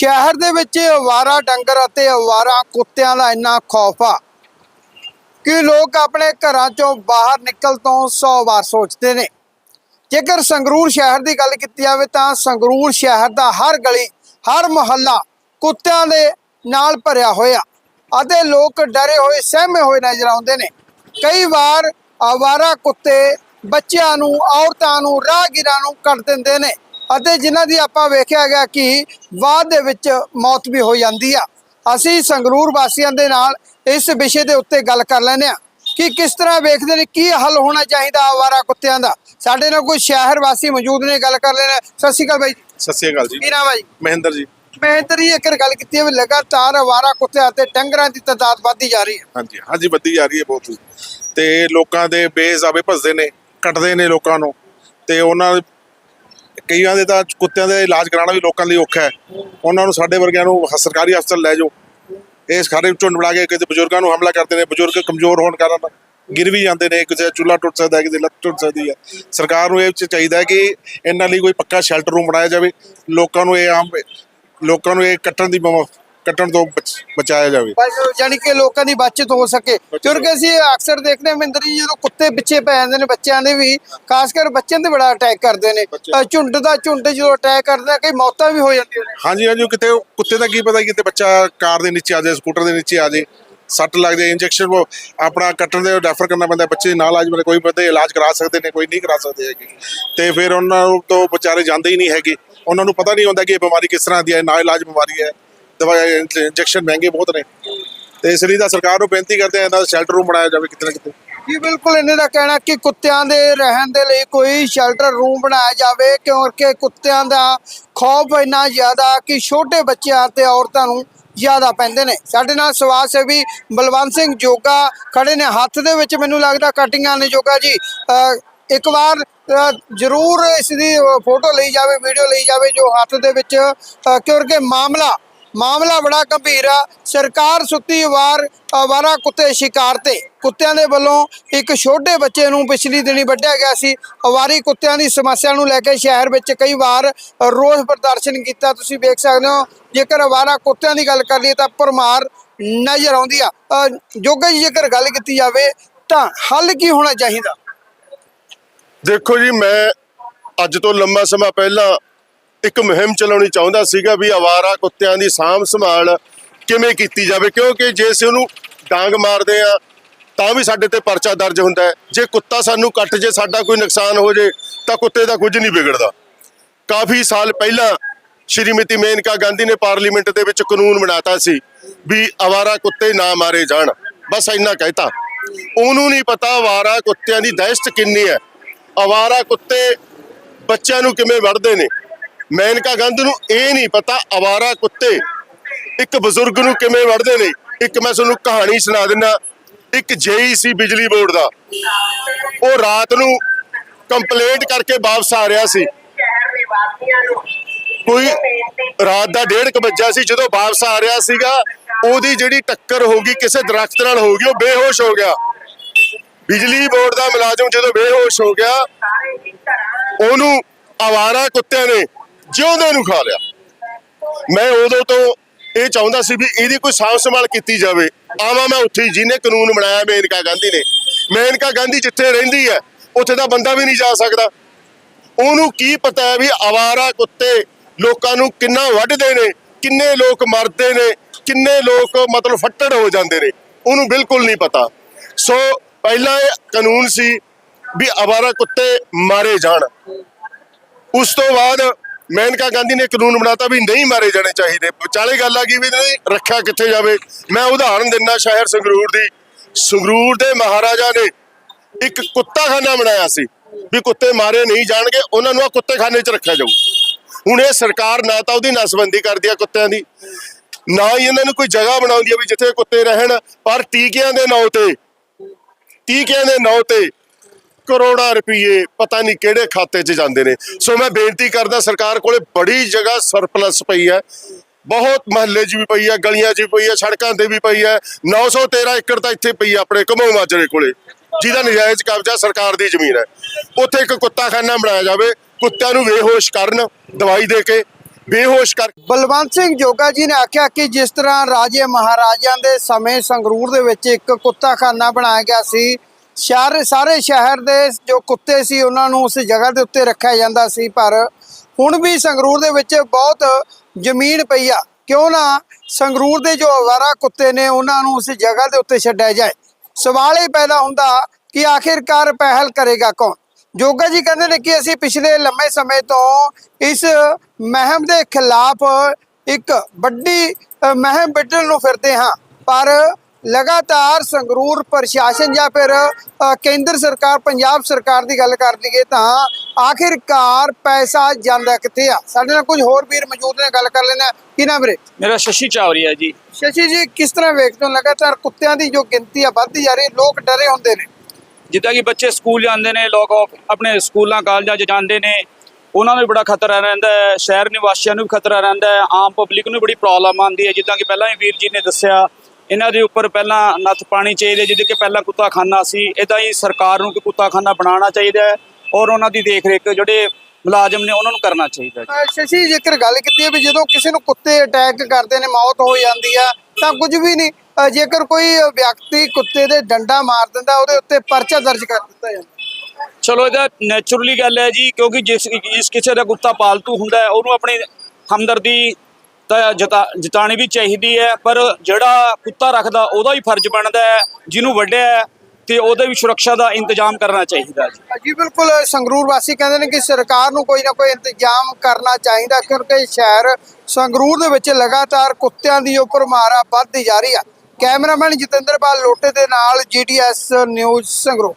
ਸ਼ਹਿਰ ਦੇ ਵਿੱਚ ਅਵਾਰਾ ਡੰਗਰ ਅਤੇ ਅਵਾਰਾ ਕੁੱਤਿਆਂ ਦਾ ਇੰਨਾ ਖੌਫ ਆ ਕਿ ਲੋਕ ਆਪਣੇ ਘਰਾਂ ਚੋਂ ਬਾਹਰ ਨਿਕਲ ਤੋਂ 100 ਵਾਰ ਸੋਚਦੇ ਨੇ। ਜੇਕਰ ਸੰਗਰੂਰ ਸ਼ਹਿਰ ਦੀ ਗੱਲ ਕੀਤੀ ਜਾਵੇ ਤਾਂ ਸੰਗਰੂਰ ਸ਼ਹਿਰ ਦਾ ਹਰ ਗਲੀ, ਹਰ ਮੁਹੱਲਾ ਕੁੱਤਿਆਂ ਦੇ ਨਾਲ ਭਰਿਆ ਹੋਇਆ ਅਤੇ ਲੋਕ ਡਰੇ ਹੋਏ, ਸਹਿਮੇ ਹੋਏ ਨਜ਼ਰ ਆਉਂਦੇ ਨੇ। ਕਈ ਵਾਰ ਆਵਾਰਾ ਕੁੱਤੇ ਬੱਚਿਆਂ ਨੂੰ, ਔਰਤਾਂ ਨੂੰ, ਰਾਹਗੀਰਾਂ ਨੂੰ ਕੱਟ ਦਿੰਦੇ ਨੇ। ਅਤੇ ਜਿਨ੍ਹਾਂ ਦੀ ਆਪਾਂ ਵੇਖਿਆ ਗਿਆ ਕਿ ਬਾਅਦ ਦੇ ਵਿੱਚ ਮੌਤ ਵੀ ਹੋ ਜਾਂਦੀ ਆ। ਅਸੀਂ ਸੰਗਰੂਰ ਵਾਸੀਆਂ ਦੇ ਨਾਲ ਇਸ ਵਿਸ਼ੇ ਦੇ ਉੱਤੇ ਗੱਲ ਕਰ ਲੈਂਦੇ ਆ ਕਿ ਕਿਸ ਤਰ੍ਹਾਂ ਵੇਖਦੇ ਨੇ ਕੀ ਹੱਲ ਹੋਣਾ ਚਾਹੀਦਾ ਆਵਾਰਾ ਕੁੱਤਿਆਂ ਦਾ। ਸਾਡੇ ਨਾਲ ਕੋਈ ਸ਼ਹਿਰ ਵਾਸੀ ਮੌਜੂਦ ਨੇ ਗੱਲ ਕਰ ਲੈਣਾ ਸਤਿ ਸ਼੍ਰੀ ਅਕਾਲ ਬਾਈ ਜੀ। ਸਤਿ ਸ਼੍ਰੀ ਅਕਾਲ ਜੀ। ਕੀ ਨਾਮ ਹੈ ਜੀ? ਮਹਿੰਦਰ ਜੀ। ਮੈਂ ਤੇਰੀ ਇੱਕ ਗੱਲ ਕੀਤੀ ਹੈ ਵੀ ਲਗਾਤਾਰ ਆਵਾਰਾ ਕੁੱਤਿਆਂ ਅਤੇ ਡੰਗਰਾਂ ਦੀ ਤਾਦਾਦ ਵੱਧਦੀ ਜਾ ਰਹੀ ਹੈ। ਹਾਂਜੀ ਹਾਂਜੀ ਵੱਧਦੀ ਜਾ ਰਹੀ ਹੈ ਬਹੁਤ। ਤੇ ਲੋਕਾਂ ਦੇ ਬੇਜ਼ਾਬੇ ਭਸਦੇ ਨੇ ਕੱਟਦੇ ਨੇ ਲੋਕਾਂ ਨੂੰ। ਤੇ ਉਹਨਾਂ ਕਈਆਂ ਦੇ ਤਾਂ ਕੁੱਤਿਆਂ ਦੇ ਇਲਾਜ ਕਰਾਉਣਾ ਵੀ ਲੋਕਾਂ ਲਈ ਔਖਾ ਹੈ। ਉਹਨਾਂ ਨੂੰ ਸਾਡੇ ਵਰਗਿਆਂ ਨੂੰ ਸਰਕਾਰੀ ਹਸਪਤਾਲ ਲੈ ਜਾਓ। ਇਸ ਖਾਰੇ ਝੁੰਡ ਬਣਾ ਕੇ ਕਿਸੇ ਬਜ਼ੁਰਗਾਂ ਨੂੰ ਹਮਲਾ ਕਰਦੇ ਨੇ, ਬਜ਼ੁਰਗ ਕਮਜ਼ੋਰ ਹੋਣ ਕਾਰਨ ਗਿਰ ਵੀ ਜਾਂਦੇ ਨੇ, ਕਿਸੇ ਦਾ ਚੁੱਲ੍ਹਾ ਟੁੱਟ ਸਕਦਾ ਹੈ, ਕਿਸੇ ਲੱਤ ਟੁੱਟ ਸਕਦੀ ਹੈ। ਸਰਕਾਰ ਨੂੰ ਇਹ ਚ ਚਾਹੀਦਾ ਹੈ ਕਿ ਇਹਨਾਂ ਲਈ ਕੋਈ ਪੱਕਾ ਸ਼ੈਲਟਰ ਰੂਮ ਬਣਾਇਆ ਜਾਵੇ। ਲੋਕਾਂ ਨੂੰ ਇਹ ਆਮ ਲੋਕਾਂ ਨੂੰ ਇਹ ਕੱਟਣ ਦੀ ਬਿਮਾ- ਕੱਟਣ ਤੋਂ ਬਚ- ਬਚਾਇਆ ਜਾਵੇ। ਬਸ ਜਾਨੀ ਕਿ ਲੋਕਾਂ ਦੀ ਬਚਤ ਹੋ ਸਕੇ। ਕਿਉਂਕਿ ਅਸੀਂ ਅਕਸਰ ਦੇਖਦੇ ਹਾਂ ਮਹਿੰਦਰ ਜੀ ਜਦੋਂ ਕੁੱਤੇ ਪਿੱਛੇ ਪੈ ਜਾਂਦੇ ਨੇ ਬੱਚਿਆਂ ਦੇ ਵੀ ਖਾਸ ਕਰ ਬੱਚਿਆਂ ਤੇ ਬੜਾ ਅਟੈਕ ਕਰਦੇ ਨੇ। ਬੱਚੇ- ਅ, ਝੁੰਡ ਦਾ ਝੁੰਡ ਜਦੋਂ ਅਟੈਕ ਕਰਦੇ ਕਈ ਮੌਤਾਂ ਵੀ ਹੋ ਜਾਂਦੀਆਂ ਨੇ। ਹਾਂਜੀ ਹਾਂਜੀ ਉਹ ਕਿਤੇ ਕੁੱਤੇ ਦਾ ਕੀ ਪਤਾ ਕਿਤੇ ਬੱਚਾ ਕਾਰ ਦੇ ਨੀਚੇ ਆ ਜਾਏ ਸਕੂਟਰ ਦੇ ਨੀਚੇ ਆ ਜਾਏ ਸੱਟ ਲੱਗ ਜਾਏ ਇੰਜੈਕਸ਼ਨ ਆਪਣਾ ਕੱਟਣ ਦੇ ਰੈਫਰ ਕਰਨਾ ਪੈਂਦਾ ਬੱਚੇ ਦੇ ਨਾਲ ਇਲਾਜ ਮੇਰੇ ਕੋਈ ਬੰਦੇ ਇਲਾਜ ਕਰਾ ਸਕਦੇ ਨੇ ਕੋਈ ਨਹੀਂ ਕਰਾ ਸਕਦੇ ਹੈਗੇ। ਤੇ ਫਿਰ ਉਹਨਾਂ ਨੂੰ ਤੋਂ ਵਿਚਾਰੇ ਜਾਂਦੇ ਹੀ ਨਹੀਂ ਹੈਗੇ। ਉਹਨਾਂ ਨੂੰ ਪਤਾ ਨਹੀਂ ਹੁੰਦਾ ਕਿ ਇਹ ਬਿਮਾਰੀ ਕਿਸ ਤਰ੍ਹਾਂ ਦੀ ਹੈ ਨਾ ਇਲਾਜ ਬਿਮਾਰੀ ਹੈ। ਦਵਾਈ ਇੰਜੈਕਸ਼ਨ ਮਹਿੰਗੇ ਬਹੁਤ ਨੇ। ਤੇ ਇਸ ਲਈ ਤਾਂ ਸਰਕਾਰ ਨੂੰ ਬੇਨਤੀ ਕਰਦੇ ਆ ਇਹਨਾਂ ਸ਼ੈਲਟਰ ਰੂਮ ਬਣਾਇਆ ਜਾਵੇ ਕਿਤੇ ਨਾ ਕਿਤੇ। ਜੀ, ਬਿਲਕੁਲ ਇਹਨਾਂ ਦਾ ਕਹਿਣਾ ਕਿ ਕੁੱਤਿਆਂ ਦੇ ਰਹਿਣ ਦੇ ਲਈ ਕੋਈ ਸ਼ੈਲਟਰ ਰੂਮ ਬਣਾਇਆ ਜਾਵੇ, ਕਿਉਂਕਿ ਕੁੱਤਿਆਂ ਦਾ ਖੌਫ ਇੰਨਾ ਜ਼ਿਆਦਾ ਕਿ ਛੋਟੇ ਬੱਚਿਆਂ ਤੇ ਔਰਤਾਂ ਨੂੰ ਜ਼ਿਆਦਾ ਪੈਂਦੇ ਨੇ। ਸਾਡੇ ਨਾਲ ਸਵਾਲ ਸੇਵੀ ਬਲਵੰਤ ਸਿੰਘ ਜੋਗਾ ਖੜੇ ਨੇ। ਹੱਥ ਦੇ ਵਿੱਚ ਮੈਨੂੰ ਲੱਗਦਾ ਕਟਿੰਗਾਂ ਨੇ ਜੋਗਾ ਜੀ। ਇੱਕ ਵਾਰ ਜ਼ਰੂਰ ਇਸ ਦੀ ਫੋਟੋ ਲਈ ਜਾਵੇ, ਵੀਡੀਓ ਲਈ ਜਾਵੇ ਜੋ ਹੱਥ ਦੇ ਵਿੱਚ ਕਿਉਂਕਿ ਮਾਮਲਾ ਮਾਮਲਾ ਬੜਾ ਗੰਭੀਰ ਆ। ਸਰਕਾਰ ਸੁੱਤੀ ਵਾਰ ਅਵਾਰਾ ਕੁੱਤੇ ਸ਼ਿਕਾਰ ਤੇ। ਕੁੱਤਿਆਂ ਦੇ ਵੱਲੋਂ ਇੱਕ ਛੋਟੇ ਬੱਚੇ ਨੂੰ ਪਿਛਲੀ ਦਿਨੀ ਵੱਢਿਆ ਗਿਆ ਸੀ। ਅਵਾਰੀ ਕੁੱਤਿਆਂ ਦੀ ਸਮੱਸਿਆ ਨੂੰ ਲੈ ਕੇ ਸ਼ਹਿਰ ਵਿੱਚ ਕਈ ਵਾਰ ਰੋਸ ਪ੍ਰਦਰਸ਼ਨ ਕੀਤਾ। ਤੁਸੀਂ ਵੇਖ ਸਕਦੇ ਹੋ ਜੇਕਰ ਅਵਾਰਾ ਕੁੱਤਿਆਂ ਦੀ ਗੱਲ ਕਰ ਲਈਏ ਤਾਂ ਭਰਮਾਰ ਨਜ਼ਰ ਆਉਂਦੀ ਆ। ਅ, ਜੋਗਾ ਜੀ ਜੇਕਰ ਗੱਲ ਕੀਤੀ ਜਾਵੇ ਤਾਂ ਹੱਲ ਕੀ ਹੋਣਾ ਚਾਹੀਦਾ? ਦੇਖੋ ਜੀ ਮੈਂ ਅੱਜ ਤੋਂ ਲੰਮਾ ਸਮਾਂ ਪਹਿਲਾਂ ਇੱਕ ਮੁਹਿੰਮ ਚਲਾਉਣੀ ਚਾਹੁੰਦਾ ਸੀਗਾ ਵੀ ਆਵਾਰਾ ਕੁੱਤਿਆਂ ਦੀ ਸਾਂਭ ਸੰਭਾਲ ਕਿਵੇਂ ਕੀਤੀ ਜਾਵੇ, ਕਿਉਂਕਿ ਜੇ ਅਸੀਂ ਉਹਨੂੰ ਡਾਂਗ ਮਾਰਦੇ ਆ ਤਾਂ ਵੀ ਸਾਡੇ ਤੇ ਪਰਚਾ ਦਰਜ ਹੁੰਦਾ ਹੈ। ਜੇ ਕੁੱਤਾ ਸਾਨੂੰ ਕੱਟ ਜੇ, ਸਾਡਾ ਕੋਈ ਨੁਕਸਾਨ ਹੋ ਜੇ, ਤਾਂ ਕੁੱਤੇ ਦਾ ਕੁਝ ਨਹੀਂ ਵਿਗੜਦਾ। ਕਾਫੀ ਸਾਲ ਪਹਿਲਾਂ ਸ਼੍ਰੀਮਤੀ ਮੇਨਕਾ ਗਾਂਧੀ ਨੇ ਪਾਰਲੀਮੈਂਟ ਦੇ ਵਿੱਚ ਕਾਨੂੰਨ ਬਣਾਤਾ ਸੀ ਵੀ ਆਵਾਰਾ ਕੁੱਤੇ ਨਾ ਮਾਰੇ ਜਾਣ। ਬਸ ਇੰਨਾ ਕਹਿਤਾ। ਉਹਨੂੰ ਨਹੀਂ ਪਤਾ ਆਵਾਰਾ ਕੁੱਤਿਆਂ ਦੀ ਦਹਿਸ਼ਤ ਕਿੰਨੀ ਹੈ। ਆਵਾਰਾ ਕੁੱਤੇ ਬੱਚਿਆਂ ਨੂੰ ਕਿਵੇਂ ਵੜਦੇ ਨੇ? ਮੇਨਕਾ ਗਾਂਧੀ ਨੂੰ ਇਹ ਨਹੀਂ ਪਤਾ ਆਵਾਰਾ ਕੁੱਤੇ। ਇੱਕ ਬਜ਼ੁਰਗ ਨੂੰ ਕਿਵੇਂ ਵੜਦੇ ਨੇ? ਇੱਕ ਮੈਂ ਤੁਹਾਨੂੰ ਕਹਾਣੀ ਸੁਣਾ ਦਿੰਦਾ ਇੱਕ ਜੇਈ ਸੀ ਬਿਜਲੀ ਬੋਰਡ ਦਾ। ਉਹ ਰਾਤ ਨੂੰ ਕੰਪਲੇਂਟ ਕਰਕੇ ਵਾਪਸ ਆ ਰਿਹਾ ਸੀ। ਕੋਈ ਰਾਤ ਦਾ ਡੇਢ ਕੁ ਵੱਜਾ ਸੀ, ਜਦੋਂ ਵਾਪਸ ਆ ਰਿਹਾ ਸੀਗਾ, ਉਹਦੀ ਜਿਹੜੀ ਟੱਕਰ ਹੋ ਗਈ, ਕਿਸੇ ਦਰਖਤ ਨਾਲ ਹੋ ਗਈ, ਉਹ ਬੇਹੋਸ਼ ਹੋ ਗਿਆ। ਬਿਜਲੀ ਬੋਰਡ ਦਾ ਮੁਲਾਜ਼ਮ ਜਦੋਂ ਬੇਹੋਸ਼ ਹੋ ਗਿਆ, ਉਹਨੂੰ ਆਵਾਰਾ ਕੁੱਤਿਆਂ ਨੇ ਜਿਉਂਦੇ ਨੂੰ ਖਾ ਲਿਆ। ਮੈਂ ਉਦੋਂ ਤੋਂ ਇਹ ਚਾਹੁੰਦਾ ਸੀ ਵੀ ਇਹਦੀ ਕੋਈ ਸਾਂਭ ਸੰਭਾਲ ਕੀਤੀ ਜਾਵੇ। ਆਵਾਂ ਮੈਂ ਉੱਥੇ ਜਿਹਨੇ ਕਾਨੂੰਨ ਬਣਾਇਆ, ਮੇਨਕਾ ਗਾਂਧੀ ਨੇ। ਮੇਨਕਾ ਗਾਂਧੀ ਜਿੱਥੇ ਰਹਿੰਦੀ ਹੈ, ਉੱਥੇ ਦਾ ਬੰਦਾ ਵੀ ਨਹੀਂ ਜਾ ਸਕਦਾ। ਉਹਨੂੰ ਕੀ ਪਤਾ ਹੈ ਵੀ ਆਵਾਰਾ ਕੁੱਤੇ ਲੋਕਾਂ ਨੂੰ ਕਿੰਨਾ ਵੱਢਦੇ ਨੇ, ਕਿੰਨੇ ਲੋਕ ਮਰਦੇ ਨੇ, ਕਿੰਨੇ ਲੋਕ ਮਤਲਬ ਫੱਟੜ ਹੋ ਜਾਂਦੇ ਨੇ, ਉਹਨੂੰ ਬਿਲਕੁਲ ਨਹੀਂ ਪਤਾ। ਸੋ ਪਹਿਲਾਂ ਇਹ ਕਾਨੂੰਨ ਸੀ ਵੀ ਆਵਾਰਾ ਕੁੱਤੇ ਮਾਰੇ ਜਾਣ। ਉਸ ਤੋਂ ਬਾਅਦ ਮੈਨਕਾ ਗਾਂਧੀ ਨੇ ਕਾਨੂੰਨ ਬਣਾਤਾ ਵੀ ਨਹੀਂ ਮਾਰੇ ਜਾਣੇ ਚਾਹੀਦੇ। ਵਿਚਾਲੇ ਗੱਲ ਆ ਗਈ ਵੀ ਨਹੀਂ ਰੱਖਿਆ ਕਿੱਥੇ ਜਾਵੇ। ਮੈਂ ਉਦਾਹਰਨ ਦਿੰਦਾ ਸ਼ਹਿਰ ਸੰਗਰੂਰ ਦੀ। ਸੰਗਰੂਰ ਦੇ ਮਹਾਰਾਜਾ ਨੇ ਇੱਕ ਕੁੱਤਾਖਾਨਾ ਬਣਾਇਆ ਸੀ ਵੀ ਕੁੱਤੇ ਮਾਰੇ ਨਹੀਂ ਜਾਣਗੇ, ਉਹਨਾਂ ਨੂੰ ਆ ਕੁੱਤੇਖਾਨੇ 'ਚ ਰੱਖਿਆ ਜਾਊ। ਹੁਣ ਇਹ ਸਰਕਾਰ ਨਾ ਤਾਂ ਉਹਦੀ ਨਸਬੰਦੀ ਕਰਦੀ ਆ ਕੁੱਤਿਆਂ ਦੀ, ਨਾ ਹੀ ਇਹਨਾਂ ਨੂੰ ਕੋਈ ਜਗ੍ਹਾ ਬਣਾਉਂਦੀ ਆ ਵੀ ਜਿੱਥੇ ਕੁੱਤੇ ਰਹਿਣ, ਪਰ ਟੀਕਿਆਂ ਦੇ ਨਾਂ ਤੇ, ਟੀਕਿਆਂ ਦੇ ਨਾਂ ਤੇ ਕਰੋੜਾਂ ਰੁਪਏ ਪਤਾ ਨਹੀਂ ਕਿਹੜੇ ਖਾਤੇ 'ਚ ਜਾਂਦੇ ਨੇ। ਸੋ ਮੈਂ ਬੇਨਤੀ ਕਰਦਾ ਸਰਕਾਰ ਕੋਲੇ ਬੜੀ ਜਗ੍ਹਾ ਸਰਪਲਸ ਪਈ ਹੈ। ਬਹੁਤ ਮਹੱਲੇ 'ਚ ਵੀ ਪਈ ਹੈ, ਗਲੀਆਂ 'ਚ ਵੀ ਪਈ ਹੈ, ਸੜਕਾਂ ਤੇ ਵੀ ਪਈ ਹੈ। 913 ਏਕੜ ਤਾਂ ਇੱਥੇ ਪਈ ਹੈ ਆਪਣੇ ਘਮੋ ਮਾਜਰੇ ਕੋਲੇ। ਜਿਹਦਾ ਨਜਾਇਜ਼ ਕਬਜ਼ਾ ਸਰਕਾਰ ਦੀ ਜ਼ਮੀਨ ਹੈ। ਉੱਥੇ ਇੱਕ ਕੁੱਤਾਖਾਨਾ ਬਣਾਇਆ ਜਾਵੇ। ਕੁੱਤਿਆਂ ਨੂੰ ਬੇਹੋਸ਼ ਕਰਨ, ਦਵਾਈ ਦੇ ਕੇ ਬੇਹੋਸ਼ ਕਰ ਬਲਵੰਤ ਸਿੰਘ ਜੋਗਾ ਜੀ ਨੇ ਆਖਿਆ ਕਿ ਜਿਸ ਤਰ੍ਹਾਂ ਰਾਜੇ ਮਹਾਰਾਜਿਆਂ ਦੇ ਸਮੇਂ ਸੰਗਰੂਰ ਦੇ ਵਿੱਚ ਇੱਕ ਕੁੱਤਾਖਾਨਾ ਬਣਾਇਆ ਗਿਆ ਸੀ ਸ਼ਹਿਰ ਸਾਰੇ ਸ਼ਹਿਰ ਦੇ ਜੋ ਕੁੱਤੇ ਸੀ ਉਹਨਾਂ ਨੂੰ ਉਸ ਜਗ੍ਹਾ ਦੇ ਉੱਤੇ ਰੱਖਿਆ ਜਾਂਦਾ ਸੀ, ਪਰ ਹੁਣ ਵੀ ਸੰਗਰੂਰ ਦੇ ਵਿੱਚ ਬਹੁਤ ਜ਼ਮੀਨ ਪਈ ਆ। ਕਿਉਂ ਨਾ ਸੰਗਰੂਰ ਦੇ ਜੋ ਅਵਾਰਾ ਕੁੱਤੇ ਨੇ ਉਹਨਾਂ ਨੂੰ ਉਸ ਜਗ੍ਹਾ ਦੇ ਉੱਤੇ ਛੱਡਿਆ ਜਾਏ। ਸਵਾਲ ਇਹ ਪੈਦਾ ਹੁੰਦਾ ਕਿ ਆਖਿਰਕਾਰ ਪਹਿਲ ਕਰੇਗਾ ਕੌਣ? ਜੋਗਾ ਜੀ ਕਹਿੰਦੇ ਨੇ ਕਿ ਅਸੀਂ ਪਿਛਲੇ ਲੰਮੇ ਸਮੇਂ ਤੋਂ ਇਸ ਮਹਿਮ ਦੇ ਖਿਲਾਫ ਇੱਕ ਵੱਡੀ ਮਹਿਮ ਮੁਹਿੰਮ ਨੂੰ ਫਿਰਦੇ ਹਾਂ, ਪਰ ਲਗਾਤਾਰ ਸੰਗਰੂਰ ਪ੍ਰਸ਼ਾਸਨ ਜਾਂ ਫਿਰ ਕੇਂਦਰ ਸਰਕਾਰ ਪੰਜਾਬ ਸਰਕਾਰ ਦੀ ਗੱਲ ਕਰ ਲਈਏ ਤਾਂ ਆਖਿਰਕਾਰ ਪੈਸਾ ਜਾਂਦਾ ਕਿੱਥੇ ਆ? ਸਾਡੇ ਨਾਲ ਕੁਝ ਹੋਰ ਵੀਰ ਮੌਜੂਦ ਨੇ ਗੱਲ ਕਰ ਲੈਣਾ ਕੀ ਨਾਮ ਵੀਰੇ? ਮੇਰਾ ਸ਼ਸ਼ੀ ਚਾਵਰੀਆ ਜੀ। ਸ਼ਸ਼ੀ ਜੀ ਕਿਸ ਤਰ੍ਹਾਂ ਵੇਖਦੇ ਹੋ? ਲਗਾਤਾਰ ਕੁੱਤਿਆਂ ਦੀ ਜੋ ਗਿਣਤੀ ਆ ਵੱਧਦੀ ਜਾ ਰਹੀ ਲੋਕ ਡਰੇ ਹੁੰਦੇ ਨੇ। ਜਿੱਦਾਂ ਕਿ ਬੱਚੇ ਸਕੂਲ ਜਾਂਦੇ ਨੇ ਲੋਕ ਆਪਣੇ ਸਕੂਲਾਂ ਕਾਲਜਾਂ 'ਚ ਜਾਂਦੇ ਨੇ। ਉਹਨਾਂ ਨੂੰ ਵੀ ਬੜਾ ਖਤਰਾ ਰਹਿੰਦਾ ਹੈ ਸ਼ਹਿਰ ਨਿਵਾਸੀਆਂ ਨੂੰ ਵੀ ਖਤਰਾ ਰਹਿੰਦਾ ਹੈ ਆਮ ਪਬਲਿਕ ਨੂੰ ਬੜੀ ਪ੍ਰੋਬਲਮ ਆਉਂਦੀ ਹੈ। ਜਿੱਦਾਂ ਕਿ ਪਹਿਲਾਂ ਹੀ ਵੀਰ ਜੀ ਨੇ ਦੱਸਿਆ ਇਹਨਾਂ ਦੇ ਉੱਪਰ ਪਹਿਲਾਂ ਨੱਥ ਪਾਣੀ ਚਾਹੀਦੀ ਹੈ ਜਿਹਦੇ ਕਿ ਪਹਿਲਾਂ ਕੁੱਤਾਖਾਨਾ ਸੀ। ਇਦਾਂ ਹੀ ਸਰਕਾਰ ਨੂੰ ਕਿ ਕੁੱਤਾਖਾਨਾ ਬਣਾਉਣਾ ਚਾਹੀਦਾ ਹੈ ਔਰ ਉਹਨਾਂ ਦੀ ਦੇਖ ਰੇਖ ਜਿਹੜੇ ਮੁਲਾਜ਼ਮ ਨੇ ਉਹਨਾਂ ਨੂੰ ਕਰਨਾ ਚਾਹੀਦਾ ਅਹ ਸ਼ਸ਼ੀ ਜੇਕਰ ਗੱਲ ਕੀਤੀ ਹੈ ਵੀ ਜਦੋਂ ਕਿਸੇ ਨੂੰ ਕੁੱਤੇ ਅਟੈਕ ਕਰਦੇ ਨੇ ਮੌਤ ਹੋ ਜਾਂਦੀ ਆ ਤਾਂ ਕੁਝ ਵੀ ਨਹੀਂ। ਜੇਕਰ ਕੋਈ ਵਿਅਕਤੀ ਕੁੱਤੇ ਦੇ ਡੰਡਾ ਮਾਰ ਦਿੰਦਾ ਉਹਦੇ ਉੱਤੇ ਪਰਚਾ ਦਰਜ ਕਰ ਦਿੱਤਾ ਜਾਂਦਾ। ਚਲੋ ਇਹਦਾ ਨੇਚਰਲੀ ਗੱਲ ਹੈ ਜੀ ਕਿਉਂਕਿ ਜਿਸ ਜਿਸ ਕਿਸੇ ਦਾ ਕੁੱਤਾ ਪਾਲਤੂ ਹੁੰਦਾ ਹੈ ਉਹਨੂੰ ਆਪਣੀ ਹਮਦਰਦੀ ਤਾਂ ਜਤਾ ਜਤਾਣੀ ਵੀ ਚਾਹੀਦੀ ਹੈ, ਪਰ ਜਿਹੜਾ ਕੁੱਤਾ ਰੱਖਦਾ ਉਹਦਾ ਵੀ ਫਰਜ਼ ਬਣਦਾ ਹੈ, ਜਿਹਨੂੰ ਵੱਢਿਆ ਹੈ, ਤੇ ਉਹਦੇ ਵੀ ਸੁਰੱਖਿਆ ਦਾ ਇੰਤਜ਼ਾਮ ਕਰਨਾ ਚਾਹੀਦਾ ਜੀ। ਬਿਲਕੁਲ, ਸੰਗਰੂਰ ਵਾਸੀ ਕਹਿੰਦੇ ਨੇ ਕਿ ਸਰਕਾਰ ਨੂੰ ਕੋਈ ਨਾ ਕੋਈ ਇੰਤਜ਼ਾਮ ਕਰਨਾ ਚਾਹੀਦਾ, ਕਿਉਂਕਿ ਸ਼ਹਿਰ ਸੰਗਰੂਰ ਦੇ ਵਿੱਚ ਲਗਾਤਾਰ ਕੁੱਤਿਆਂ ਦੀ ਉੱਪਰ ਮਾਰਾ ਵੱਧਦੀ ਜਾ ਰਹੀ ਆ। ਕੈਮਰਾਮੈਨ ਜਤਿੰਦਰਪਾਲ ਲੋਟੇ ਦੇ ਨਾਲ ਜੀਟੀਐਸ ਨਿਊਜ਼ ਸੰਗਰੂਰ।